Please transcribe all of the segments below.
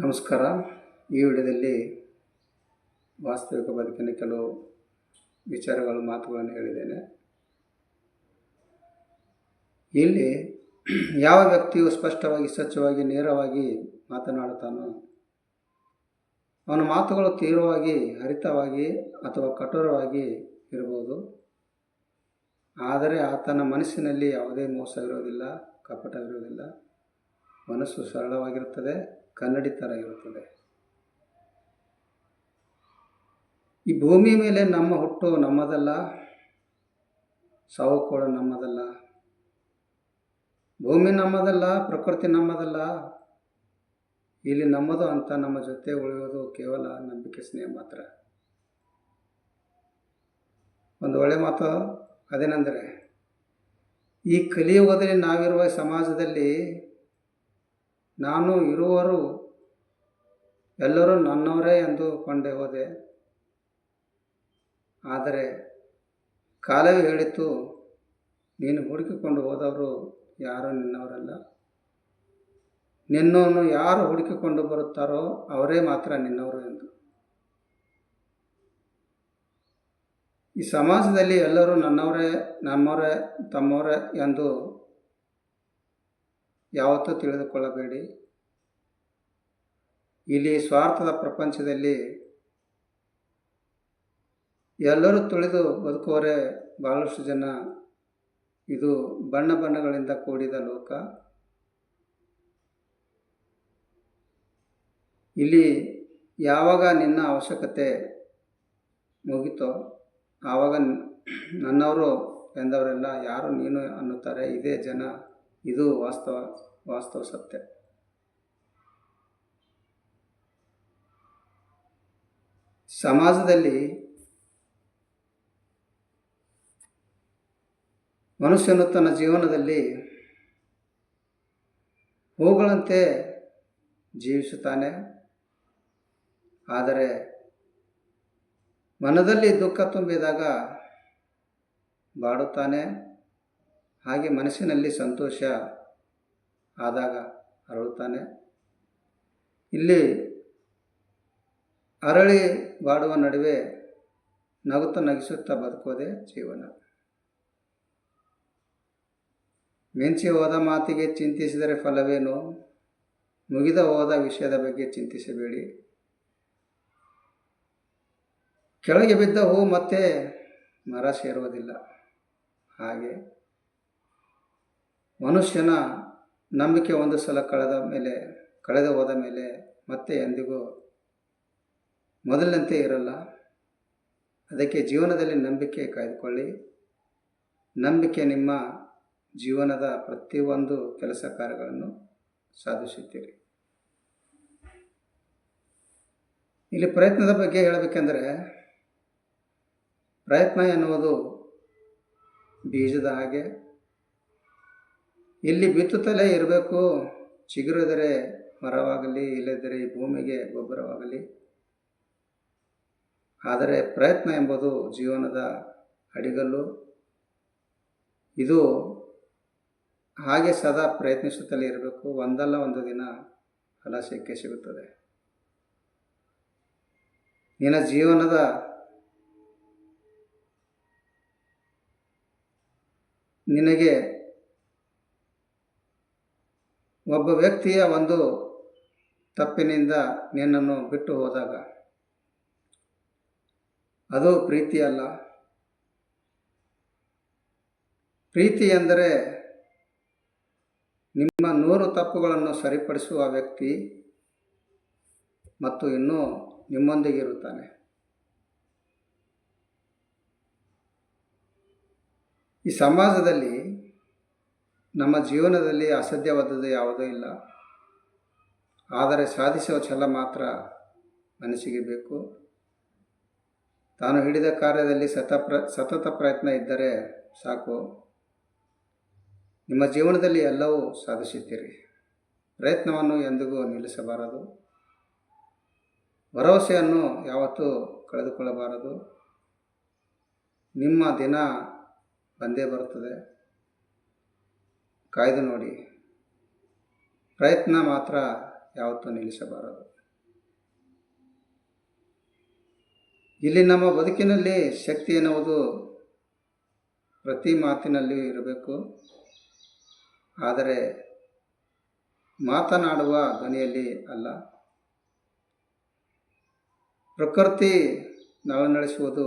ನಮಸ್ಕಾರ. ಈ ವಿಡಿಯೋದಲ್ಲಿ ವಾಸ್ತವಿಕ ಬದುಕಿನ ಕೆಲವು ವಿಚಾರಗಳು, ಮಾತುಗಳನ್ನು ಹೇಳಿದ್ದೇನೆ. ಇಲ್ಲಿ ಯಾವ ವ್ಯಕ್ತಿಯು ಸ್ಪಷ್ಟವಾಗಿ, ಸ್ವಚ್ಛವಾಗಿ, ನೇರವಾಗಿ ಮಾತನಾಡುತ್ತಾನೋ, ಅವನ ಮಾತುಗಳು ತೀವ್ರವಾಗಿ, ಹರಿತವಾಗಿ ಅಥವಾ ಕಠೋರವಾಗಿ ಇರಬಹುದು. ಆದರೆ ಆತನ ಮನಸ್ಸಿನಲ್ಲಿ ಯಾವುದೇ ಮೋಸ ಇರೋದಿಲ್ಲ ಕಪಟ ಕಪಟವಿರುವುದಿಲ್ಲ. ಮನಸ್ಸು ಸರಳವಾಗಿರುತ್ತದೆ, ಕನ್ನಡಿ ಥರ ಇರುತ್ತದೆ. ಈ ಭೂಮಿ ಮೇಲೆ ನಮ್ಮ ಹುಟ್ಟು ನಮ್ಮದಲ್ಲ ಸಾವು ಕೂಡ ನಮ್ಮದಲ್ಲ, ಭೂಮಿ ನಮ್ಮದಲ್ಲ, ಪ್ರಕೃತಿ ನಮ್ಮದಲ್ಲ, ಇಲ್ಲಿ ನಮ್ಮದು ಅಂತ ನಮ್ಮ ಜೊತೆ ಉಳಿಯೋದು ಕೇವಲ ನಂಬಿಕೆ, ಸ್ನೇಹ ಮಾತ್ರ. ಒಂದು ಒಳ್ಳೆ ಮಾತು ಅದೇನೆಂದರೆ, ಈ ಕಲಿಯುಗದಲ್ಲಿ ನಾವಿರುವ ಸಮಾಜದಲ್ಲಿ ನಾನು ಇರುವರು ಎಲ್ಲರೂ ನನ್ನವರೇ ಎಂದು ಕೊಂಡೆ ಹೋದೆ. ಆದರೆ ಕಾಲವೇ ಹೇಳಿತು, ನೀನು ಹುಡುಕಿಕೊಂಡು ಹೋದವರು ಯಾರೂ ನಿನ್ನವರಲ್ಲ. ನಿನ್ನನ್ನು ಯಾರು ಹುಡುಕಿಕೊಂಡು ಬರುತ್ತಾರೋ ಅವರೇ ಮಾತ್ರ ನಿನ್ನವರು ಎಂದು. ಈ ಸಮಾಜದಲ್ಲಿ ಎಲ್ಲರೂ ನನ್ನವರೇ ನಮ್ಮವರೇ ತಮ್ಮವರೇ ಎಂದು ಯಾವತ್ತೂ ತಿಳಿದುಕೊಳ್ಳಬೇಡಿ. ಇಲ್ಲಿ ಸ್ವಾರ್ಥದ ಪ್ರಪಂಚದಲ್ಲಿ ಎಲ್ಲರೂ ತುಳಿದು ಬದುಕುವರೆ ಬಹಳಷ್ಟು ಜನ. ಇದು ಬಣ್ಣ ಬಣ್ಣಗಳಿಂದ ಕೂಡಿದ ಲೋಕ. ಇಲ್ಲಿ ಯಾವಾಗ ನಿನ್ನ ಅವಶ್ಯಕತೆ ಮುಗಿತೋ ಆವಾಗ ನನ್ನವರು ಎಂದವರೆಲ್ಲ ಯಾರು ನೀನು ಅನ್ನುತ್ತಾರೆ. ಇದೇ ಜನ. ಇದು ವಾಸ್ತವ ವಾಸ್ತವ ಸತ್ಯ. ಸಮಾಜದಲ್ಲಿ ಮನುಷ್ಯನು ತನ್ನ ಜೀವನದಲ್ಲಿ ಹೂಗಳಂತೆ ಜೀವಿಸುತ್ತಾನೆ. ಆದರೆ ಮನದಲ್ಲಿ ದುಃಖ ತುಂಬಿದಾಗ ಬಾಡುತ್ತಾನೆ ಹಾಗೆ ಮನಸ್ಸಿನಲ್ಲಿ ಸಂತೋಷ ಆದಾಗ ಅರಳುತ್ತಾನೆ. ಇಲ್ಲಿ ಅರಳಿ ಬಾಡುವ ನಡುವೆ ನಗುತ್ತಾ ನಗಿಸುತ್ತಾ ಬದುಕೋದೆ ಜೀವನ. ಮೆಂಚಿ ಹೋದ ಮಾತಿಗೆ ಚಿಂತಿಸಿದರೆ ಫಲವೇನು? ಮುಗಿದ ಹೋದ ವಿಷಯದ ಬಗ್ಗೆ ಚಿಂತಿಸಬೇಡಿ. ಕೆಳಗೆ ಬಿದ್ದ ಹೂ ಮತ್ತೆ ಮರ ಸೇರುವುದಿಲ್ಲ. ಹಾಗೆ ಮನುಷ್ಯನ ನಂಬಿಕೆ ಒಂದು ಸಲ ಕಳೆದ ಮೇಲೆ, ಕಳೆದು ಹೋದ ಮೇಲೆ ಮತ್ತೆ ಎಂದಿಗೂ ಮೊದಲಿನಂತೆ ಇರಲ್ಲ. ಅದಕ್ಕೆ ಜೀವನದಲ್ಲಿ ನಂಬಿಕೆ ಕಾಯ್ದುಕೊಳ್ಳಿ. ನಂಬಿಕೆ ನಿಮ್ಮ ಜೀವನದ ಪ್ರತಿಯೊಂದು ಕೆಲಸ ಕಾರ್ಯಗಳನ್ನು ಸಾಧಿಸುತ್ತೀರಿ. ಇಲ್ಲಿ ಪ್ರಯತ್ನದ ಬಗ್ಗೆ ಹೇಳಬೇಕೆಂದರೆ, ಪ್ರಯತ್ನ ಎನ್ನುವುದು ಬೀಜದ ಹಾಗೆ ಇಲ್ಲಿ ಬಿತ್ತುತ್ತಲೇ ಇರಬೇಕು. ಚಿಗುರಿದರೆ ಮರವಾಗಲಿ, ಇಲ್ಲದಿದ್ದರೆ ಈ ಭೂಮಿಗೆ ಗೊಬ್ಬರವಾಗಲಿ. ಆದರೆ ಪ್ರಯತ್ನ ಎಂಬುದು ಜೀವನದ ಅಡಿಗಲ್ಲು. ಇದು ಹಾಗೆ ಸದಾ ಪ್ರಯತ್ನಿಸುತ್ತಲೇ ಇರಬೇಕು. ಒಂದಲ್ಲ ಒಂದು ದಿನ ಫಲ ಸಿಕ್ಕೇ ಸಿಗುತ್ತದೆ. ನಿನ್ನ ಜೀವನದ ನಿನಗೆ ಒಬ್ಬ ವ್ಯಕ್ತಿಯ ಒಂದು ತಪ್ಪಿನಿಂದ ನಿನ್ನನ್ನು ಬಿಟ್ಟು ಹೋದಾಗ ಅದು ಪ್ರೀತಿ ಅಲ್ಲ. ಪ್ರೀತಿ ಎಂದರೆ ನಿಮ್ಮ ನೂರು ತಪ್ಪುಗಳನ್ನು ಸರಿಪಡಿಸುವ ವ್ಯಕ್ತಿ ಮತ್ತು ಇನ್ನೂ ನಿಮ್ಮೊಂದಿಗಿರುತ್ತಾನೆ ಈ ಸಮಾಜದಲ್ಲಿ ನಮ್ಮ ಜೀವನದಲ್ಲಿ ಅಸಾಧ್ಯವಾದದ್ದು ಯಾವುದೂ ಇಲ್ಲ. ಆದರೆ ಸಾಧಿಸುವ ಛಲ ಮಾತ್ರ ಮನಸ್ಸಿಗೆ ಬೇಕು. ತಾನು ಹಿಡಿದ ಕಾರ್ಯದಲ್ಲಿ ಸತ ಪ್ರ, ಸತತ ಪ್ರಯತ್ನ ಇದ್ದರೆ ಸಾಕು. ನಿಮ್ಮ ಜೀವನದಲ್ಲಿ ಎಲ್ಲವೂ ಸಾಧಿಸುತ್ತೀರಿ. ಪ್ರಯತ್ನವನ್ನು ಎಂದಿಗೂ ನಿಲ್ಲಿಸಬಾರದು. ಭರವಸೆಯನ್ನು ಯಾವತ್ತೂ ಕಳೆದುಕೊಳ್ಳಬಾರದು. ನಿಮ್ಮ ದಿನ ಬಂದೇ ಬರುತ್ತದೆ. ಕಾಯ್ದು ನೋಡಿ. ಪ್ರಯತ್ನ ಮಾತ್ರ ಯಾವತ್ತೂ ನಿಲ್ಲಿಸಬಾರದು. ಇಲ್ಲಿ ನಮ್ಮ ಬದುಕಿನಲ್ಲಿ ಶಕ್ತಿ ಎನ್ನುವುದು ಪ್ರತಿ ಮಾತಿನಲ್ಲಿ ಇರಬೇಕು. ಆದರೆ ಮಾತನಾಡುವ ಧ್ವನಿಯಲ್ಲಿ ಅಲ್ಲ. ಪ್ರಕೃತಿ ನಳನಳಿಸುವುದು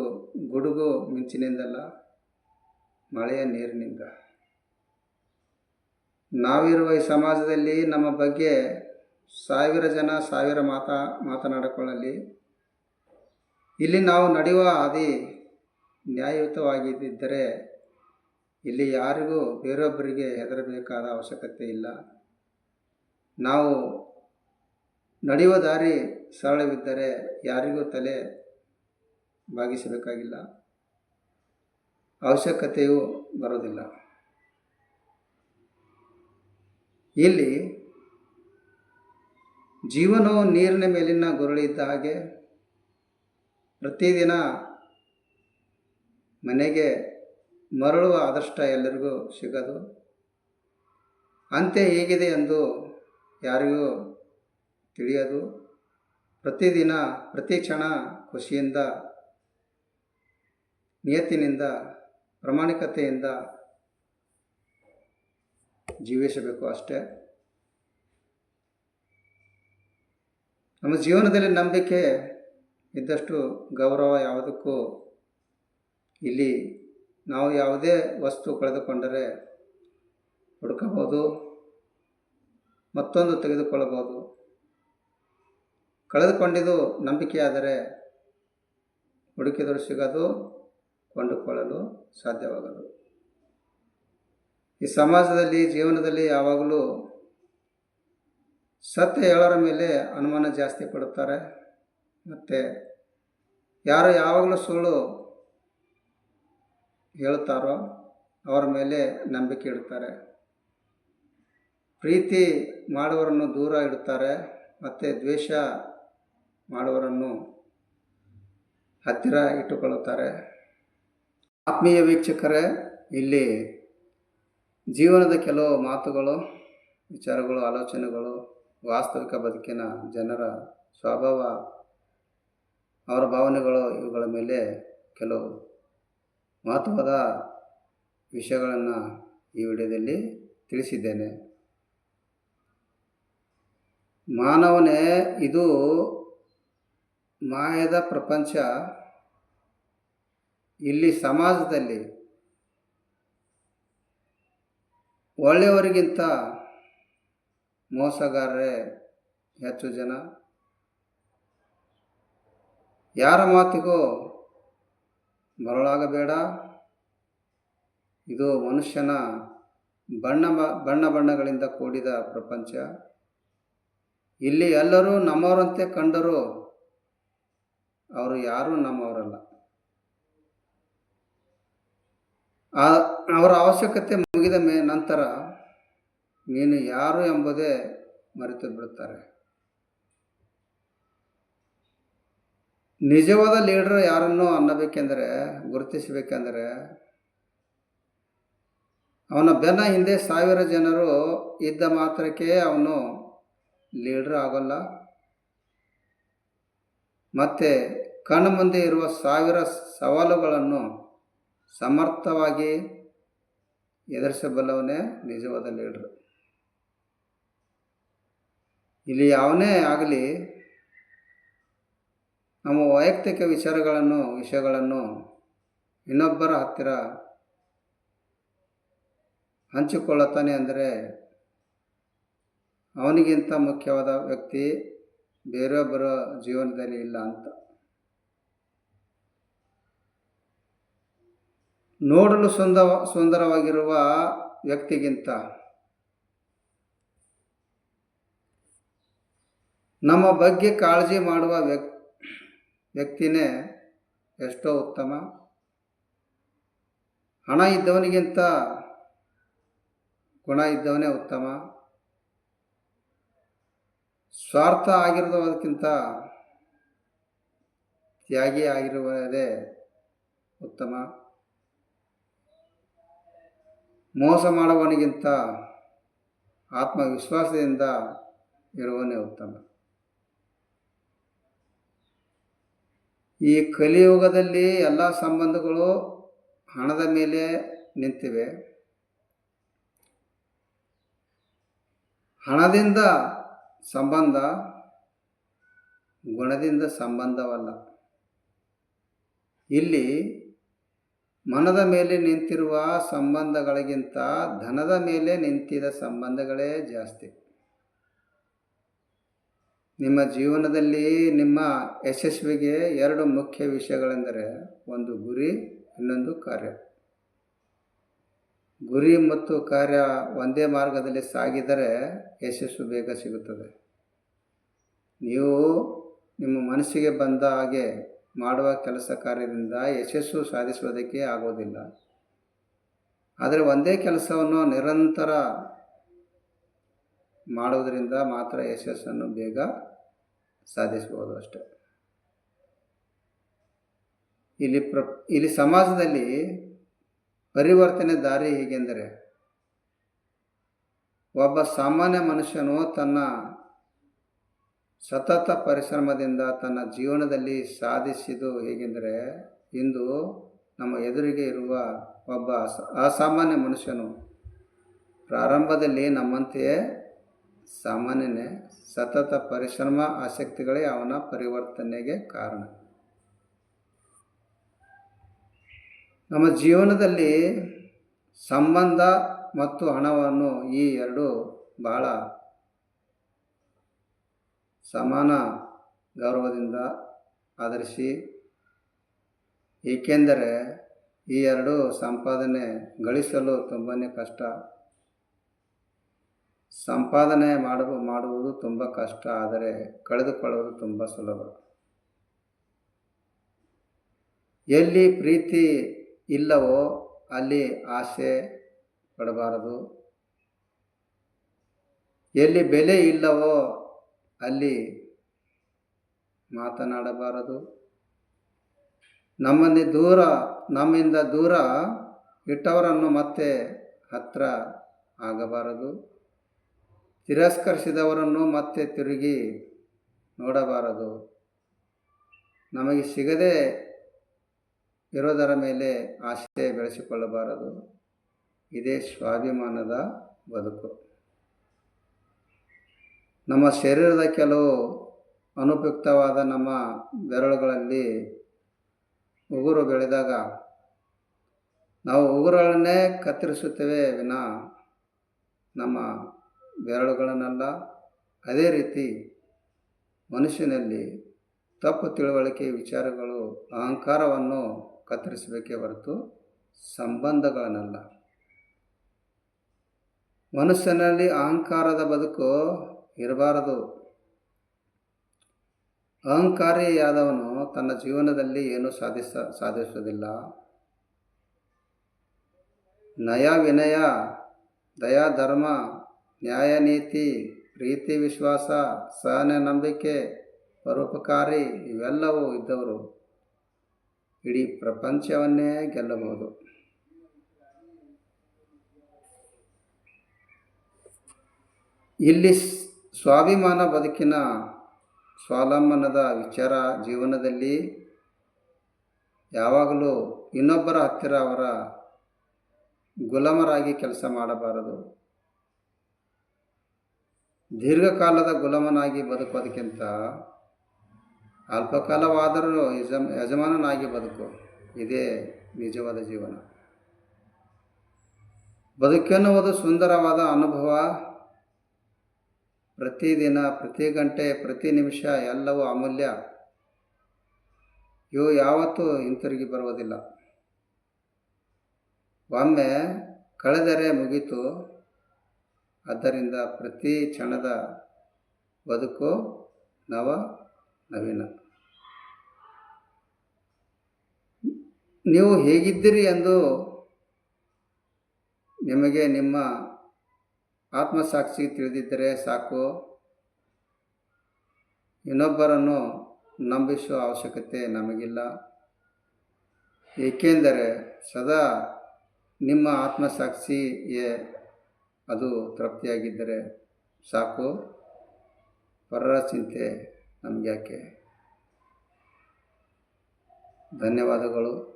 ಗುಡುಗು ಮಿಂಚಿನಿಂದಲ್ಲ, ಮಳೆಯ ನೀರಿನಿಂದ. ನಾವಿರುವ ಈ ಸಮಾಜದಲ್ಲಿ ನಮ್ಮ ಬಗ್ಗೆ ಸಾವಿರ ಜನ, ಸಾವಿರ ಮಾತಾ, ಮಾತನಾಡಿಕೊಳ್ಳಲಿ. ಇಲ್ಲಿ ನಾವು ನಡೆಯುವ ಹಾದಿ ನ್ಯಾಯಯುತವಾಗಿದ್ದರೆ ಇಲ್ಲಿ ಯಾರಿಗೂ ಬೇರೊಬ್ಬರಿಗೆ ಹೆದರಬೇಕಾದ ಅವಶ್ಯಕತೆ ಇಲ್ಲ. ನಾವು ನಡೆಯುವ ದಾರಿ ಸರಳವಿದ್ದರೆ ಯಾರಿಗೂ ತಲೆ ಬಾಗಿಸಬೇಕಾಗಿಲ್ಲ. ಅವಶ್ಯಕತೆಯೂ ಬರೋದಿಲ್ಲ ಇಲ್ಲಿ ಜೀವನವು ನೀರಿನ ಮೇಲಿನ ಗುರುಳಿದ್ದ ಹಾಗೆ ಪ್ರತಿದಿನ ಮನೆಗೆ ಮರಳುವ ಅದೃಷ್ಟ ಎಲ್ಲರಿಗೂ ಸಿಗದು. ಅಂತೆ ಹೇಗಿದೆ ಎಂದು ಯಾರಿಗೂ ತಿಳಿಯದು. ಪ್ರತಿದಿನ, ಪ್ರತಿ ಕ್ಷಣ ಖುಷಿಯಿಂದ, ನಿಯತ್ತಿನಿಂದ, ಪ್ರಾಮಾಣಿಕತೆಯಿಂದ ಜೀವಿಸಬೇಕು ಅಷ್ಟೇ. ನಮ್ಮ ಜೀವನದಲ್ಲಿ ನಂಬಿಕೆ ಇದ್ದಷ್ಟು ಗೌರವ ಯಾವುದಕ್ಕೂ ಇಲ್ಲಿ ನಾವು ಯಾವುದೇ ವಸ್ತು ಕಳೆದುಕೊಂಡರೆ ಹುಡುಕಬಹುದು, ಮತ್ತೊಂದು ತೆಗೆದುಕೊಳ್ಳಬಹುದು. ಕಳೆದುಕೊಂಡಿದ್ದು ನಂಬಿಕೆಯಾದರೆ ಹುಡುಕಿದರೂ ಸಿಗದು, ಕೊಂಡುಕೊಳ್ಳಲು ಸಾಧ್ಯವಾಗದು. ಈ ಸಮಾಜದಲ್ಲಿ, ಜೀವನದಲ್ಲಿ ಯಾವಾಗಲೂ ಸತ್ಯ ಹೇಳೋರ ಮೇಲೆ ಅನುಮಾನ ಜಾಸ್ತಿ ಪಡುತ್ತಾರೆ. ಮತ್ತು ಯಾರು ಯಾವಾಗಲೂ ಸುಳ್ಳು ಹೇಳುತ್ತಾರೋ ಅವರ ಮೇಲೆ ನಂಬಿಕೆ ಇಡ್ತಾರೆ. ಪ್ರೀತಿ ಮಾಡುವರನ್ನು ದೂರ ಇಡುತ್ತಾರೆ ಮತ್ತು ದ್ವೇಷ ಮಾಡುವರನ್ನು ಹತ್ತಿರ ಇಟ್ಟುಕೊಳ್ಳುತ್ತಾರೆ. ಆತ್ಮೀಯ ವೀಕ್ಷಕರೇ, ಇಲ್ಲಿ ಜೀವನದ ಕೆಲವು ಮಾತುಗಳು, ವಿಚಾರಗಳು, ಆಲೋಚನೆಗಳು, ವಾಸ್ತವಿಕ ಬದುಕಿನ ಜನರ ಸ್ವಭಾವ, ಅವರ ಭಾವನೆಗಳು, ಇವುಗಳ ಮೇಲೆ ಕೆಲವು ಮಹತ್ವದ ವಿಷಯಗಳನ್ನು ಈ ವಿಡಿಯೋದಲ್ಲಿ ತಿಳಿಸಿದ್ದೇನೆ. ಮಾನವನೇ, ಇದು ಮಾಯದ ಪ್ರಪಂಚ. ಇಲ್ಲಿ ಸಮಾಜದಲ್ಲಿ ಒಳ್ಳೆಯವರಿಗಿಂತ ಮೋಸಗಾರರೇ ಹೆಚ್ಚು ಜನ. ಯಾರ ಮಾತಿಗೂ ಮರಳಾಗಬೇಡ. ಇದು ಮನುಷ್ಯನ ಬಣ್ಣ ಬಣ್ಣ ಬಣ್ಣಗಳಿಂದ ಕೂಡಿದ ಪ್ರಪಂಚ. ಇಲ್ಲಿ ಎಲ್ಲರೂ ನಮ್ಮವರಂತೆ ಕಂಡರೂ ಅವರು ಯಾರೂ ನಮ್ಮವರಲ್ಲ. ಆ ಅವರ ಅವಶ್ಯಕತೆ ಮುಗಿದ ಮೇ ನಂತರ ನೀನು ಯಾರು ಎಂಬುದೇ ಮರೆತು ಬಿಡುತ್ತಾರೆ ನಿಜವಾದ ಲೀಡರ್ ಯಾರನ್ನು ಅನ್ನಬೇಕೆಂದರೆ, ಗುರುತಿಸಬೇಕೆಂದರೆ, ಅವನ ಬೆನ್ನ ಹಿಂದೆ ಸಾವಿರ ಜನರು ಇದ್ದ ಮಾತ್ರಕ್ಕೆ ಅವನು ಲೀಡರ್ ಆಗೋಲ್ಲ. ಮತ್ತು ಕಣ್ಣು ಮುಂದೆ ಇರುವ ಸಾವಿರ ಸವಾಲುಗಳನ್ನು ಸಮರ್ಥವಾಗಿ ಎದುರಿಸಬಲ್ಲವನೇ ನಿಜವಾದ ಲೀಡ್ರು. ಇಲ್ಲಿ ಯಾವನೇ ಆಗಲಿ ನಮ್ಮ ವೈಯಕ್ತಿಕ ವಿಚಾರಗಳನ್ನು, ವಿಷಯಗಳನ್ನು ಇನ್ನೊಬ್ಬರ ಹತ್ತಿರ ಹಂಚಿಕೊಳ್ಳುತ್ತಾನೆ ಅಂದರೆ ಅವನಿಗಿಂತ ಮುಖ್ಯವಾದ ವ್ಯಕ್ತಿ ಬೇರೊಬ್ಬರ ಜೀವನದಲ್ಲಿ ಇಲ್ಲ ಅಂತ. ನೋಡಲು ಸುಂದ ಸುಂದರವಾಗಿರುವ ವ್ಯಕ್ತಿಗಿಂತ ನಮ್ಮ ಬಗ್ಗೆ ಕಾಳಜಿ ಮಾಡುವ ವ್ಯಕ್, ವ್ಯಕ್ತಿನೇ ಎಷ್ಟೋ ಉತ್ತಮ. ಹಣ ಇದ್ದವನಿಗಿಂತ ಗುಣ ಇದ್ದವನೇ ಉತ್ತಮ. ಸ್ವಾರ್ಥ ಆಗಿರೋದಕ್ಕಿಂತ ತ್ಯಾಗಿ ಆಗಿರುವುದೇ ಉತ್ತಮ. ಮೋಸ ಮಾಡುವವನಿಗಿಂತ ಆತ್ಮವಿಶ್ವಾಸದಿಂದ ಇರುವನೇ ಉತ್ತಮ. ಈ ಕಲಿಯುಗದಲ್ಲಿ ಎಲ್ಲ ಸಂಬಂಧಗಳು ಹಣದ ಮೇಲೆ ನಿಂತಿವೆ. ಹಣದಿಂದ ಸಂಬಂಧ ಗುಣದಿಂದ ಸಂಬಂಧವಲ್ಲ. ಇಲ್ಲಿ ಮನದ ಮೇಲೆ ನಿಂತಿರುವ ಸಂಬಂಧಗಳಿಗಿಂತ ಧನದ ಮೇಲೆ ನಿಂತಿದ ಸಂಬಂಧಗಳೇ ಜಾಸ್ತಿ. ನಿಮ್ಮ ಜೀವನದಲ್ಲಿ ನಿಮ್ಮ ಯಶಸ್ವಿಗೆ ಎರಡು ಮುಖ್ಯ ವಿಷಯಗಳೆಂದರೆ ಒಂದು ಗುರಿ, ಇನ್ನೊಂದು ಕಾರ್ಯ. ಗುರಿ ಮತ್ತು ಕಾರ್ಯ ಒಂದೇ ಮಾರ್ಗದಲ್ಲಿ ಸಾಗಿದರೆ ಯಶಸ್ಸು ಬೇಗ ಸಿಗುತ್ತದೆ. ನೀವು ನಿಮ್ಮ ಮನಸ್ಸಿಗೆ ಬಂದ ಹಾಗೆ ಮಾಡುವ ಕೆಲಸ ಕಾರ್ಯದಿಂದ ಯಶಸ್ಸು ಸಾಧಿಸುವುದಕ್ಕೆ ಆಗೋದಿಲ್ಲ. ಆದರೆ ಒಂದೇ ಕೆಲಸವನ್ನು ನಿರಂತರ ಮಾಡುವುದರಿಂದ ಮಾತ್ರ ಯಶಸ್ಸನ್ನು ಬೇಗ ಸಾಧಿಸಬಹುದು ಅಷ್ಟೆ. ಇಲ್ಲಿ ಪ್ರ, ಇಲ್ಲಿ ಸಮಾಜದಲ್ಲಿ ಪರಿವರ್ತನೆ ದಾರಿ ಹೇಗೆಂದರೆ, ಒಬ್ಬ ಸಾಮಾನ್ಯ ಮನುಷ್ಯನು ತನ್ನ ಸತತ ಪರಿಶ್ರಮದಿಂದ ತನ್ನ ಜೀವನದಲ್ಲಿ ಸಾಧಿಸಿದ್ದು ಹೇಗೆಂದರೆ, ಇಂದು ನಮ್ಮ ಎದುರಿಗೆ ಇರುವ ಒಬ್ಬ ಅಸ- ಅಸಾಮಾನ್ಯ ಮನುಷ್ಯನು ಪ್ರಾರಂಭದಲ್ಲಿ ನಮ್ಮಂತೆಯೇ ಸಾಮಾನ್ಯನೇ, ಸತತ ಪರಿಶ್ರಮ, ಆಸಕ್ತಿಗಳೇ ಅವನ ಪರಿವರ್ತನೆಗೆ ಕಾರಣ. ನಮ್ಮ ಜೀವನದಲ್ಲಿ ಸಂಬಂಧ ಮತ್ತು ಹಣವನ್ನು ಈ ಎರಡು ಬಹಳ ಸಮಾನ ಗೌರವದಿಂದ ಆಧರಿಸಿ, ಏಕೆಂದರೆ ಈ ಎರಡು ಸಂಪಾದನೆ ಗಳಿಸಲು ತುಂಬಾ ಕಷ್ಟ. ಸಂಪಾದನೆ ಮಾಡುವ ಮಾಡುವುದು ತುಂಬ ಕಷ್ಟ, ಆದರೆ ಕಳೆದುಕೊಳ್ಳುವುದು ತುಂಬ ಸುಲಭ. ಎಲ್ಲಿ ಪ್ರೀತಿ ಇಲ್ಲವೋ ಅಲ್ಲಿ ಆಸೆ ಪಡಬಾರದು. ಎಲ್ಲಿ ಬೆಲೆ ಇಲ್ಲವೋ ಅಲ್ಲಿ ಮಾತನಾಡಬಾರದು. ನಮ್ಮಲ್ಲಿ ದೂರ, ನಮ್ಮಿಂದ ದೂರ ಇಟ್ಟವರನ್ನು ಮತ್ತೆ ಹತ್ರ ಆಗಬಾರದು. ತಿರಸ್ಕರಿಸಿದವರನ್ನು ಮತ್ತೆ ತಿರುಗಿ ನೋಡಬಾರದು. ನಮಗೆ ಸಿಗದೆ ಇರೋದರ ಮೇಲೆ ಆಸೆ ಬೆಳೆಸಿಕೊಳ್ಳಬಾರದು. ಇದೇ ಸ್ವಾಭಿಮಾನದ ಬದುಕು. ನಮ್ಮ ಶರೀರದ ಕೆಲವು ಅನುಪಯುಕ್ತವಾದ ನಮ್ಮ ಬೆರಳುಗಳಲ್ಲಿ ಉಗುರು ಬೆಳೆದಾಗ ನಾವು ಉಗುರುಗಳನ್ನೇ ಕತ್ತರಿಸುತ್ತೇವೆ ವಿನ ನಮ್ಮ ಬೆರಳುಗಳನ್ನೆಲ್ಲ. ಅದೇ ರೀತಿ ಮನುಷ್ಯನಲ್ಲಿ ತಪ್ಪು ತಿಳುವಳಿಕೆ, ವಿಚಾರಗಳು, ಅಹಂಕಾರವನ್ನು ಕತ್ತರಿಸಬೇಕೇ ಹೊರತು ಸಂಬಂಧಗಳನ್ನಲ್ಲ. ಮನುಷ್ಯನಲ್ಲಿ ಅಹಂಕಾರದ ಬದುಕು ಇರಬಾರದು. ಅಹಂಕಾರಿಯಾದವನು ತನ್ನ ಜೀವನದಲ್ಲಿ ಏನೂ ಸಾಧಿಸ, ಸಾಧಿಸುವುದಿಲ್ಲ. ನಯ ವಿನಯ, ದಯಾ ಧರ್ಮ, ನ್ಯಾಯ ನೀತಿ, ಪ್ರೀತಿ ವಿಶ್ವಾಸ, ಸಹನೆ ನಂಬಿಕೆ, ಪರೋಪಕಾರಿ ಇವೆಲ್ಲವೂ ಇದ್ದವರು ಇಡೀ ಪ್ರಪಂಚವನ್ನೇ ಗೆಲ್ಲಬಹುದು. ಇಲ್ಲಿ ಸ್ವಾಭಿಮಾನ ಬದುಕಿನ ಸ್ವಾವಲಂಬನದ ವಿಚಾರ ಜೀವನದಲ್ಲಿ ಯಾವಾಗಲೂ ಇನ್ನೊಬ್ಬರ ಹತ್ತಿರ ಅವರ ಗುಲಾಮರಾಗಿ ಕೆಲಸ ಮಾಡಬಾರದು. ದೀರ್ಘಕಾಲದ ಗುಲಾಮನಾಗಿ ಬದುಕೋದಕ್ಕಿಂತ ಅಲ್ಪಕಾಲವಾದರೂ ಯಜ ಯಜಮಾನನಾಗಿ ಬದುಕು. ಇದೇ ನಿಜವಾದ ಜೀವನ. ಬದುಕೆನ್ನುವುದು ಸುಂದರವಾದ ಅನುಭವ. ಪ್ರತಿದಿನ, ಪ್ರತಿ ಗಂಟೆ, ಪ್ರತಿ ನಿಮಿಷ ಎಲ್ಲವೂ ಅಮೂಲ್ಯ. ಇವು ಯಾವತ್ತೂ ಹಿಂತಿರುಗಿ ಬರುವುದಿಲ್ಲ. ಒಮ್ಮೆ ಕಳೆದರೆ ಮುಗೀತು. ಆದ್ದರಿಂದ ಪ್ರತಿ ಕ್ಷಣದ ಬದುಕು ನವ ನವೀನ. ನೀವು ಹೇಗಿದ್ದೀರಿ ಎಂದು ನಿಮಗೆ ನಿಮ್ಮ ಆತ್ಮಸಾಕ್ಷಿ ತಿಳಿದಿದ್ದರೆ ಸಾಕು. ಇನ್ನೊಬ್ಬರನ್ನು ನಂಬಿಸುವ ಅವಶ್ಯಕತೆ ನಮಗಿಲ್ಲ. ಏಕೆಂದರೆ ಸದಾ ನಿಮ್ಮ ಆತ್ಮಸಾಕ್ಷಿಯೇ ಅದು ತೃಪ್ತಿಯಾಗಿದ್ದರೆ ಸಾಕು. ಪರರ ಚಿಂತೆ ನಮಗ್ಯಾಕೆ? ಯಾಕೆ ಧನ್ಯವಾದಗಳು.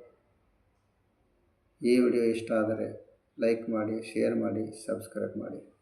ಈ ವಿಡಿಯೋ ಇಷ್ಟ ಆದರೆ ಲೈಕ್ ಮಾಡಿ, ಶೇರ್ ಮಾಡಿ, ಸಬ್ಸ್ಕ್ರೈಬ್ ಮಾಡಿ.